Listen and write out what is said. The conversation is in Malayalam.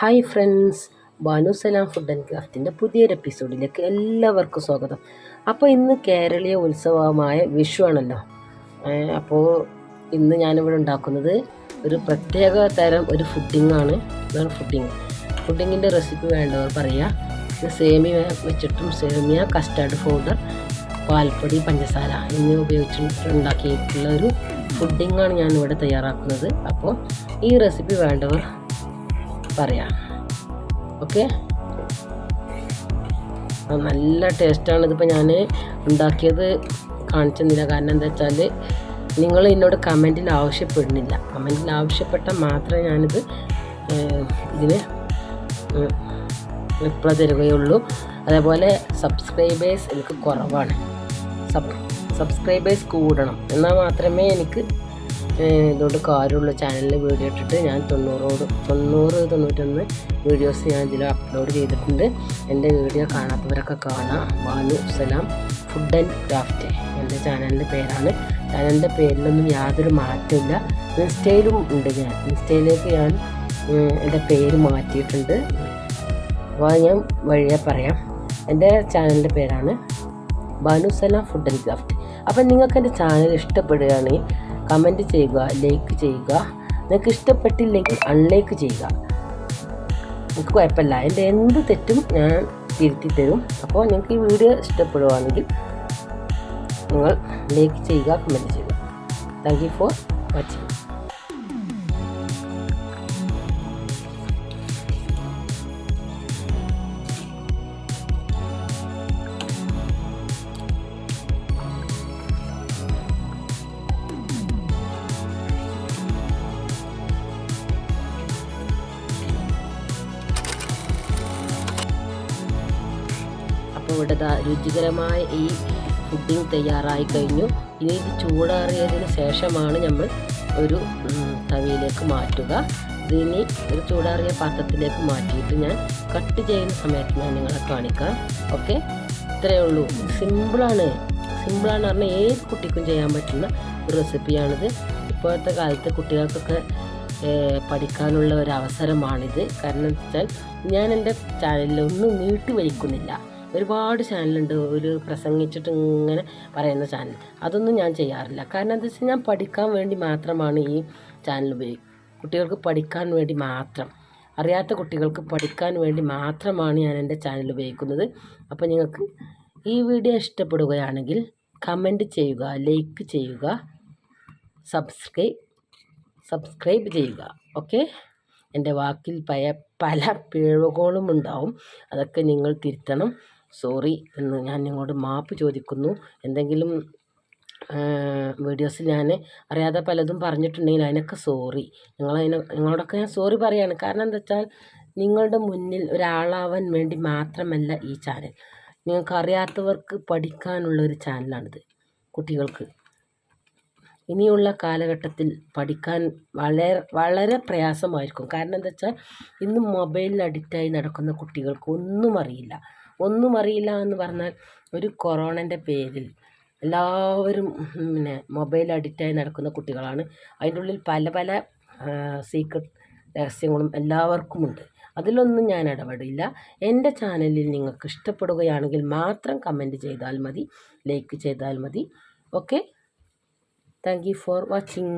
Hi friends Banu Salam food and ക്രാഫ്റ്റിന്റെ പുതിയൊരു എപ്പിസോഡിലേക്ക് എല്ലാവർക്കും സ്വാഗതം. അപ്പോൾ ഇന്ന് കേരളീയ ഉത്സവമായ വിഷു ആണല്ലോ. അപ്പോൾ ഇന്ന് ഞാനിവിടെ ഉണ്ടാക്കുന്നത് ഒരു പ്രത്യേക തരം ഒരു ഫുഡിങ്ങാണ് ഇതാണ് ഫുഡിങ് ഫുഡിങ്ങിന്റെ റെസിപ്പി വേണ്ടവർ പറയുക ഇത് സേമിയ വെച്ചിട്ടും സേമിയ കസ്റ്റാർഡ് പൗഡർ പാൽപ്പൊടി പഞ്ചസാര എന്നിവ ഉപയോഗിച്ചിട്ട് ഉണ്ടാക്കിയിട്ടുള്ള ഒരു ഫുഡിങ്ങാണ് ഞാനിവിടെ തയ്യാറാക്കുന്നത്. അപ്പോൾ ഈ റെസിപ്പി വേണ്ടവർ പറയാം. ഓക്കെ? നല്ല ടേസ്റ്റാണ് ഇതിപ്പോൾ ഞാൻ ഉണ്ടാക്കിയത് കാണിച്ചെന്നില്ല. കാരണം എന്താ വെച്ചാൽ നിങ്ങൾ എന്നോട് കമന്റിൽ ആവശ്യപ്പെടുന്നില്ല. കമന്റിൽ ആവശ്യപ്പെട്ടാൽ മാത്രമേ ഞാനിത് ഇതിന് റിപ്ലൈ തരികയുള്ളൂ. അതേപോലെ സബ്സ്ക്രൈബേഴ്സ് എനിക്ക് കുറവാണ്. സബ് സബ്സ്ക്രൈബേഴ്സ് കൂടണം. എന്നാൽ മാത്രമേ എനിക്ക് ഇതുകൊണ്ട് കാര്യമുള്ള ചാനലിൽ വീഡിയോ ഇട്ടിട്ട് ഞാൻ തൊണ്ണൂറോട് തൊണ്ണൂറ് തൊണ്ണൂറ്റൊന്ന് വീഡിയോസ് ഞാൻ ഇതിൽ അപ്ലോഡ് ചെയ്തിട്ടുണ്ട്. എന്റെ വീഡിയോ കാണാത്തവരൊക്കെ കാണാം. Banu Salam. Food and craft എന്റെ ചാനലിന്റെ പേരാണ്. ചാനലിന്റെ പേരിലൊന്നും യാതൊരു മാറ്റമില്ല. ഇൻസ്റ്റയിലും ഉണ്ട് ഞാൻ. ഇൻസ്റ്റയിലേക്ക് ഞാൻ എന്റെ പേര് മാറ്റിയിട്ടുണ്ട്. അപ്പോൾ ഞാൻ വഴിയെ പറയാം. എന്റെ ചാനലിന്റെ പേരാണ് Banu Salam food and craft അപ്പം നിങ്ങൾക്ക് എന്റെ ചാനൽ ഇഷ്ടപ്പെടുകയാണെങ്കിൽ കമന്റ് ചെയ്യുക ലൈക്ക് ചെയ്യുക. നിങ്ങൾക്ക് ഇഷ്ടപ്പെട്ടില്ലെങ്കിൽ അൺലൈക്ക് ചെയ്യുക. എനിക്ക് കുഴപ്പമില്ല. എന്റെ എന്ത് തെറ്റും ഞാൻ തിരുത്തി തരും. അപ്പോൾ നിങ്ങൾക്ക് ഈ വീഡിയോ ഇഷ്ടപ്പെടുകയാണെങ്കിൽ നിങ്ങൾ ലൈക്ക് ചെയ്യുക കമന്റ് ചെയ്യുക. താങ്ക് യു ഫോർ വാച്ചിങ് ഇവിടെ രുചികരമായ ഈ പുഡിംഗ് തയ്യാറായി കഴിഞ്ഞു. ഇനി ഇത് ചൂടാറിയതിന് ശേഷമാണ് നമ്മൾ ഒരു തവിയിലേക്ക് മാറ്റുക. ഇതിനി ഒരു ചൂടാറിയ പാത്രത്തിലേക്ക് മാറ്റിയിട്ട് ഞാൻ കട്ട് ചെയ്യുന്ന സമയത്ത് ഞാൻ നിങ്ങളെ കാണിക്കാം. ഓക്കെ? ഇത്രയേ ഉള്ളൂ. സിമ്പിളാണ്. സിമ്പിളാണ് പറഞ്ഞാൽ ഏത് കുട്ടിക്കും ചെയ്യാൻ പറ്റുന്ന ഒരു റെസിപ്പിയാണിത്. ഇപ്പോഴത്തെ കാലത്ത് കുട്ടികൾക്കൊക്കെ പഠിക്കാനുള്ള ഒരു അവസരമാണിത്. കാരണം വെച്ചാൽ ഞാൻ എന്റെ ചാനലിൽ ഒന്നും നീട്ടി വലിക്കുന്നില്ല. ഒരുപാട് ചാനലുണ്ട്. ഒരു പ്രസംഗിച്ചിട്ട് ഇങ്ങനെ പറയുന്ന ചാനൽ. അതൊന്നും ഞാൻ ചെയ്യാറില്ല. കാരണം എന്താ വെച്ചാൽ ഞാൻ പഠിക്കാൻ വേണ്ടി മാത്രമാണ് ഈ ചാനൽ ഉപയോഗിക്കുക കുട്ടികൾക്ക് പഠിക്കാൻ വേണ്ടി മാത്രം. അറിയാത്ത കുട്ടികൾക്ക് പഠിക്കാൻ വേണ്ടി മാത്രമാണ് ഞാൻ എന്റെ ചാനൽ ഉപയോഗിക്കുന്നത്. അപ്പോൾ നിങ്ങൾക്ക് ഈ വീഡിയോ ഇഷ്ടപ്പെടുകയാണെങ്കിൽ കമന്റ് ചെയ്യുക ലൈക്ക് ചെയ്യുക സബ്സ്ക്രൈബ് സബ്സ്ക്രൈബ് ചെയ്യുക. ഓക്കെ? എന്റെ വാക്കിൽ പല പല പിഴവുകളും ഉണ്ടാവും. അതൊക്കെ നിങ്ങൾ തിരുത്തണം. സോറി എന്ന് ഞാൻ നിങ്ങളോട് മാപ്പ് ചോദിക്കുന്നു. എന്തെങ്കിലും വീഡിയോസിൽ ഞാൻ അറിയാതെ പലതും പറഞ്ഞിട്ടുണ്ടെങ്കിൽ അതിനൊക്കെ സോറി. നിങ്ങളതിനെ നിങ്ങളോടൊക്കെ ഞാൻ സോറി പറയാണ്. കാരണം എന്താ വെച്ചാൽ നിങ്ങളുടെ മുന്നിൽ ഒരാളാവാൻ വേണ്ടി മാത്രമല്ല ഈ ചാനൽ. നിങ്ങൾക്ക് അറിയാത്തവർക്ക് പഠിക്കാനുള്ള ഒരു ചാനലാണിത് കുട്ടികൾക്ക്. ഇനിയുള്ള കാലഘട്ടത്തിൽ പഠിക്കാൻ വളരെ വളരെ പ്രയാസമായിരിക്കും. കാരണം എന്താ വെച്ചാൽ ഇന്ന് മൊബൈലിൽ അഡിക്റ്റായി നടക്കുന്ന കുട്ടികൾക്ക് ഒന്നും അറിയില്ല. ഒന്നും അറിയില്ല എന്ന് പറഞ്ഞാൽ ഒരു കൊറോണന്റെ പേരിൽ എല്ലാവരും പിന്നെ മൊബൈൽ അഡിക്റ്റായി നടക്കുന്ന കുട്ടികളാണ്. അതിന്റെ ഉള്ളിൽ പല പല സീക്രട്ട് രഹസ്യങ്ങളും എല്ലാവർക്കുമുണ്ട്. അതിലൊന്നും ഞാൻ ഇടപെടില്ല. എന്റെ ചാനലിൽ നിങ്ങൾക്ക് ഇഷ്ടപ്പെടുകയാണെങ്കിൽ മാത്രം കമന്റ് ചെയ്താൽ മതി ലൈക്ക് ചെയ്താൽ മതി. Okay thank you for watching